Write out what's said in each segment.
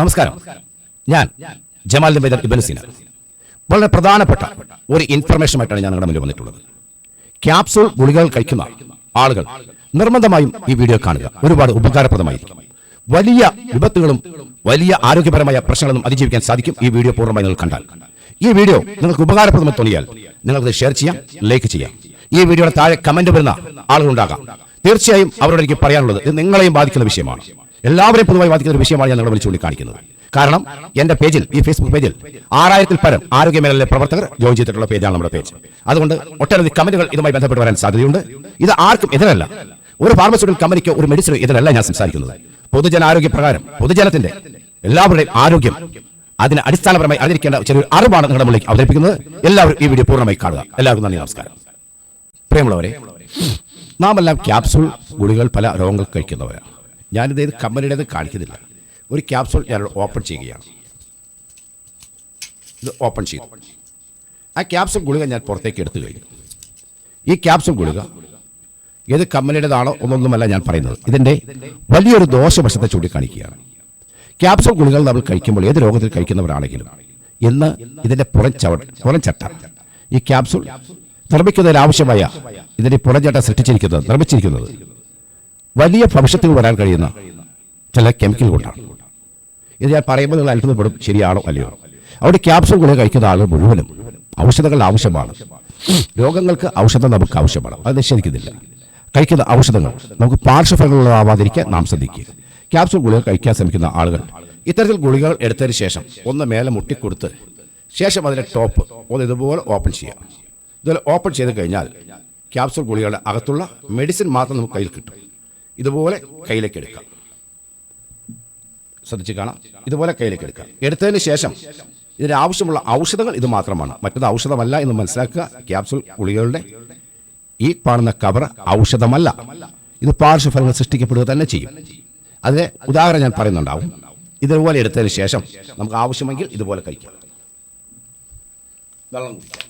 നമസ്കാരം. ഞാൻ ജമാൽ നിബേദർ ഇബനുസീന വളരെ പ്രധാനപ്പെട്ട ഒരു ഇൻഫർമേഷനുമായിട്ടാണ് ഞാൻ നിങ്ങളുടെ മുന്നിൽ വന്നിട്ടുള്ളത്. ക്യാപ്സൂൾ ഗുളികകൾ കഴിക്കുന്ന ആളുകൾ നിർബന്ധമായും ഈ വീഡിയോ കാണുക. ഒരുപാട് ഉപകാരപ്രദമായിരിക്കും. വലിയ വിപത്തുകളും വലിയ ആരോഗ്യപരമായ പ്രശ്നങ്ങളും അതിജീവിക്കാൻ സാധിക്കും ഈ വീഡിയോ പൂർണമായി നിങ്ങൾ കണ്ടാൽ. ഈ വീഡിയോ നിങ്ങൾക്ക് ഉപകാരപ്രദമായി തോന്നിയാൽ നിങ്ങൾക്ക് ഷെയർ ചെയ്യാം ലൈക്ക് ചെയ്യാം. ഈ വീഡിയോയുടെ താഴെ കമന്റ് വരുന്ന ആളുകളുണ്ടാകാം. തീർച്ചയായും അവരോട് എനിക്ക് പറയാനുള്ളത് ഇത് നിങ്ങളെയും ബാധിക്കുന്ന വിഷയമാണ്. എല്ലാവരെയും പൊതുവായി ബാധിക്കുന്ന ഒരു വിഷയമാണ് ഞാൻ നിങ്ങളെ വിളിച്ചു ചൂണ്ടിക്കാണിക്കുന്നത്. കാരണം എന്റെ പേജിൽ ഈ ഫേസ്ബുക്ക് പേജിൽ ആറായിരത്തിൽ പരം ആരോഗ്യ മേഖലയിലെ പ്രവർത്തകർ ജോയിൻ ചെയ്തിട്ടുള്ള പേജാണ് നമ്മുടെ പേജ്. അതുകൊണ്ട് ഒട്ടനവധി കമന്റുകൾ ഇതുമായി ബന്ധപ്പെട്ട് വരാൻ സാധ്യതയുണ്ട്. ഇത് ആർക്കും എതിരല്ല. ഒരു ഫാർമസ്യൂട്ടിക്കൽ കമ്പനിക്കോ ഒരു മെഡിസിൻ ഇതിനല്ല ഞാൻ സംസാരിക്കുന്നത്. പൊതുജനാരോഗ്യ പ്രകാരം പൊതുജനത്തിന്റെ എല്ലാവരുടെയും ആരോഗ്യം അതിന് അടിസ്ഥാനപരമായി അറിഞ്ഞിരിക്കേണ്ട ചെറിയൊരു അറിവാണ് നിങ്ങളുടെ മുന്നിലേക്ക് അവതരിപ്പിക്കുന്നത്. എല്ലാവരും ഈ വീഡിയോ പൂർണമായി കാണുക. എല്ലാവർക്കും നന്ദി നമസ്കാരം. പ്രിയമുള്ളവരെ നാം എല്ലാം ക്യാപ്സൂൾ ഗുളികൾ പല രോഗങ്ങൾ കഴിക്കുന്നവരാണ്. ഞാനിത് ഏത് കമ്പനിയുടേത് കാണിക്കുന്നില്ല. ഒരു ക്യാപ്സൂൾ ഞാൻ ഓപ്പൺ ചെയ്യുകയാണ്. ഇത് ഓപ്പൺ ചെയ്തു. ആ ക്യാപ്സൂൾ ഗുളിക ഞാൻ പുറത്തേക്ക് എടുത്തു കഴിഞ്ഞു. ഈ ക്യാപ്സൂൾ ഗുളിക ഏത് കമ്പനിയുടേതാണോ ഒന്നൊന്നുമല്ല ഞാൻ പറയുന്നത്. ഇതിന്റെ വലിയൊരു ദോഷവശത്തെ ചൂണ്ടിക്കാണിക്കുകയാണ്. ക്യാപ്സൂൾ ഗുളികൾ നമ്മൾ കഴിക്കുമ്പോൾ ഏത് രോഗത്തിൽ കഴിക്കുന്നവരാണെങ്കിലും ഇന്ന് ഇതിന്റെ പുറംചവ പുറംചട്ട ഈ ക്യാപ്സൂൾ നിർമ്മിക്കുന്നതിനാവശ്യമായ ഇതിന്റെ പുറംചട്ട സൃഷ്ടിച്ചിരിക്കുന്നത് നിർമ്മിച്ചിരിക്കുന്നത് വലിയ ഭവിഷ്യത്തുകൾ വരാൻ കഴിയുന്ന ചില കെമിക്കൽ കൊണ്ടാണ്. ഇത് ഞാൻ പറയുമ്പോൾ നിങ്ങൾ അത്ഭുതപ്പെടും ശരിയാണോ അല്ലയോ? അവിടെ ക്യാപ്സൂൾ ഗുളിക കഴിക്കുന്ന ആളുകൾ മുഴുവനും ഔഷധങ്ങൾ ആവശ്യമാണ്. രോഗങ്ങൾക്ക് ഔഷധം നമുക്ക് ആവശ്യമാണ്. അത് നിഷേധിക്കുന്നില്ല. കഴിക്കുന്ന ഔഷധങ്ങൾ നമുക്ക് പാർശ്വഫലങ്ങളുള്ളതാവാതിരിക്കാൻ നാം ശ്രദ്ധിക്കുക. ക്യാപ്സൂൾ ഗുളിക കഴിക്കാൻ ശ്രമിക്കുന്ന ആളുകൾ ഇത്തരത്തിൽ ഗുളികകൾ എടുത്തതിന് ശേഷം ഒന്ന് മേലെ മുട്ടിക്കൊടുത്ത് ശേഷം അതിന്റെ ടോപ്പ് ഒന്ന് ഇതുപോലെ ഓപ്പൺ ചെയ്യാം. ഇതുപോലെ ഓപ്പൺ ചെയ്ത് കഴിഞ്ഞാൽ ക്യാപ്സൂൾ ഗുളികളുടെ അകത്തുള്ള മെഡിസിൻ മാത്രം നമുക്ക് കയ്യിൽ കിട്ടും. ഇതുപോലെ കയ്യിലേക്ക് എടുക്കാം. ശ്രദ്ധിച്ച് കാണാം. ഇതുപോലെ കയ്യിലേക്ക് എടുക്കാം. എടുത്തതിന് ശേഷം ഇതിന് ആവശ്യമുള്ള ഔഷധങ്ങൾ ഇത് മാത്രമാണ്. മറ്റത് ഔഷധമല്ല എന്ന് മനസ്സിലാക്കുക. ക്യാപ്സൂൾ ഗുളികളുടെ ഈ കാണുന്ന കവർ ഔഷധമല്ല. ഇത് പാർശ്വഫലങ്ങൾ സൃഷ്ടിക്കപ്പെടുക തന്നെ ചെയ്യും. അതിന് ഉദാഹരണം ഞാൻ പറയുന്നുണ്ടാവും. ഇതുപോലെ എടുത്തതിന് ശേഷം നമുക്ക് ആവശ്യമെങ്കിൽ ഇതുപോലെ കഴിക്കാം. വെള്ളം കുടിക്കാം.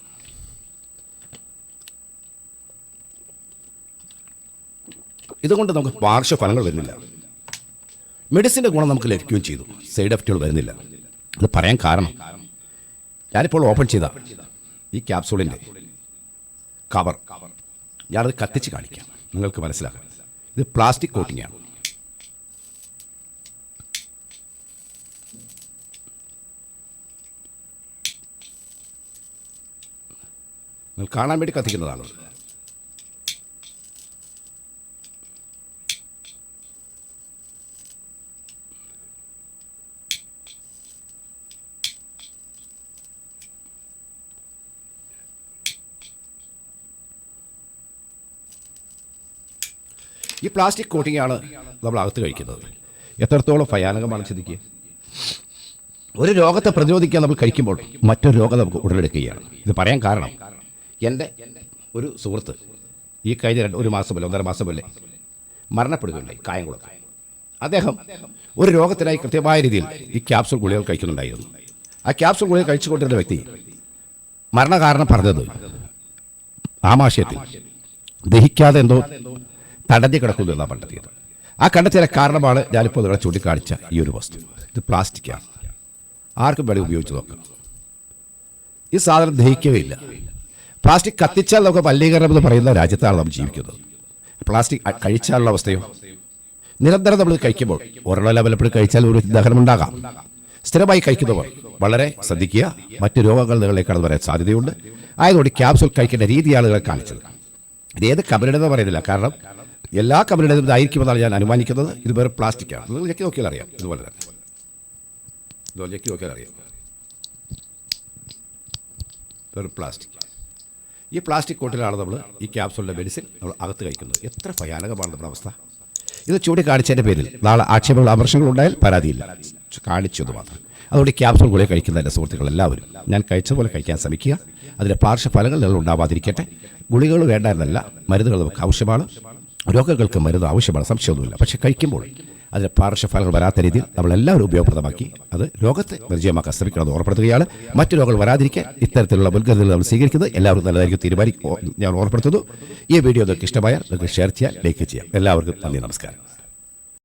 ഇതുകൊണ്ട് നമുക്ക് പാർശ്വഫലങ്ങൾ വരുന്നില്ല. മെഡിസിന്റെ ഗുണം നമുക്ക് ലഭിക്കുകയും ചെയ്തു. സൈഡ് എഫക്റ്റുകൾ വരുന്നില്ല. അത് പറയാൻ കാരണം ഞാനിപ്പോൾ ഓപ്പൺ ചെയ്ത ഈ ക്യാപ്സൂളിന്റെ കവർ ഞാനത് കത്തിച്ച് കാണിക്കാം. നിങ്ങൾക്ക് മനസ്സിലാക്കാം. ഇത് പ്ലാസ്റ്റിക് കോട്ടിംഗ് ആണ് നിങ്ങൾ കാണാൻ വേണ്ടി കത്തിക്കുന്നതാണ്. ഈ പ്ലാസ്റ്റിക് കോട്ടിംഗ് ആണ് നമ്മൾ അകത്ത് കഴിക്കുന്നത്. എത്രത്തോളം ഭയാനകമാണ് ചിന്തിക്കുക ഒരു രോഗത്തെ പ്രതിരോധിക്കാൻ നമ്മൾ കഴിക്കുമ്പോൾ മറ്റൊരു രോഗം നമുക്ക് ഉടലെടുക്കുകയാണ്. ഇത് പറയാൻ കാരണം എന്റെ ഒരു സുഹൃത്ത് ഈ കഴിഞ്ഞ രണ്ട് ഒരു മാസം പോലെ ഒന്നര മാസം പോലെ മരണപ്പെടുകയുണ്ടായി കായംകുളം അദ്ദേഹം ഒരു രോഗത്തിനായി കൃത്യമായ രീതിയിൽ ഈ ക്യാപ്സൂൾ ഗുളികൾ കഴിക്കുന്നുണ്ടായിരുന്നു. ആ ക്യാപ്സൂൾ ഗുളികൾ കഴിച്ചുകൊണ്ടിരുന്ന വ്യക്തി മരണകാരണം പറഞ്ഞത് ആമാശയത്തിൽ ദഹിക്കാതെ എന്തോ തടഞ്ഞു കിടക്കുന്നു എന്നാണ് കണ്ടെത്തിയത് ആ കണ്ടെത്തിയ കാരണമാണ് ഞാനിപ്പോൾ നിങ്ങളെ ചൂണ്ടിക്കാണിച്ച ഈ ഒരു വസ്തു. ഇത് പ്ലാസ്റ്റിക്കാണ് ആർക്കും വേണമെങ്കിൽ ഉപയോഗിച്ച് നോക്കാം. ഈ സാധനം ദഹിക്കുകയില്ല. പ്ലാസ്റ്റിക് കത്തിച്ചാൽ നമുക്ക് മലിനീകരണം എന്ന് പറയുന്ന രാജ്യത്താണ് നമ്മൾ ജീവിക്കുന്നത്. പ്ലാസ്റ്റിക് കഴിച്ചാലുള്ള അവസ്ഥയോ? നിരന്തരം നമ്മൾ കഴിക്കുമ്പോൾ ഒരെണ്ണം ലെവലപ്പോൾ കഴിച്ചാൽ ഒരു ദഹനം ഉണ്ടാകാം. സ്ഥിരമായി കഴിക്കുന്നവർ വളരെ ശ്രദ്ധിക്കുക. മറ്റ് രോഗങ്ങൾ നിങ്ങളിലേക്ക് കടന്നു വരാൻ സാധ്യതയുണ്ട്. ആയതുകൊണ്ട് ക്യാപ്സൂൾ കഴിക്കേണ്ട രീതിയാണ് നിങ്ങളെ കാണിച്ചത്. ഇത് ഏത് കമ്പനിയുടെ പറയുന്നില്ല. കാരണം എല്ലാ കമ്പനിയുടെയും ഇതായിരിക്കുമെന്നാണ് ഞാൻ അനുമാനിക്കുന്നത്. ഇത് വേറെ പ്ലാസ്റ്റിക്കാണ് നിങ്ങൾ ഞെക്കി നോക്കിയാൽ അറിയാം. ഇതുപോലെ തന്നെ. ഇതുപോലെ ഞെക്കി നോക്കിയാൽ അറിയാം. വെറും പ്ലാസ്റ്റിക് ഈ പ്ലാസ്റ്റിക് കോട്ടിലാണ് നമ്മൾ ഈ ക്യാപ്സൂളിന്റെ മെഡിസിൻ നമ്മൾ അകത്ത് കഴിക്കുന്നത്. എത്ര ഭയാനകമാണ് നമ്മുടെ അവസ്ഥ. ഇത് ചൂണ്ടിക്കാണിച്ചതിന്റെ പേരിൽ നാളെ ആക്ഷേപങ്ങൾ അമർശങ്ങൾ ഉണ്ടായാൽ പരാതിയില്ല. കാണിച്ചത് മാത്രം. അതുകൊണ്ട് ഈ ക്യാപ്സൂൾ ഗുളിക കഴിക്കുന്ന എന്റെ സുഹൃത്തുക്കൾ എല്ലാവരും ഞാൻ കഴിച്ചതുപോലെ കഴിക്കാൻ ശ്രമിക്കുക. അതിന്റെ പാർശ്വഫലങ്ങൾ നിങ്ങൾ ഉണ്ടാവാതിരിക്കട്ടെ. ഗുളികകൾ വേണ്ട എന്നല്ല മരുന്നുകൾ നമുക്ക് ആവശ്യമാണ്. രോഗങ്ങൾക്ക് മരുന്ന് ആവശ്യമാണ് സംശയമൊന്നുമില്ല. പക്ഷേ കഴിക്കുമ്പോൾ അതിന്റെ പാർശ്വഫലങ്ങൾ വരാത്ത രീതിയിൽ നമ്മളെല്ലാവരും ഉപയോഗപ്രദമാക്കി അത് രോഗത്തെ പരിചയമാക്കാൻ ശ്രമിക്കണമെന്ന് ഓർപ്പെടുത്തുകയാണ് മറ്റു രോഗങ്ങൾ വരാതിരിക്കാൻ ഇത്തരത്തിലുള്ള മുൻകരുതലുകൾ നമ്മൾ സ്വീകരിക്കുന്നത് എല്ലാവർക്കും നല്ലതായിരിക്കും തീരുമാനിക്കും. ഞാൻ ഓർപ്പെടുത്തുന്നു ഈ വീഡിയോ നിങ്ങൾക്ക് ഇഷ്ടമായാൽ നിങ്ങൾക്ക് ഷെയർ ചെയ്യാൻ ലൈക്ക് ചെയ്യാം എല്ലാവർക്കും നന്ദി നമസ്കാരം.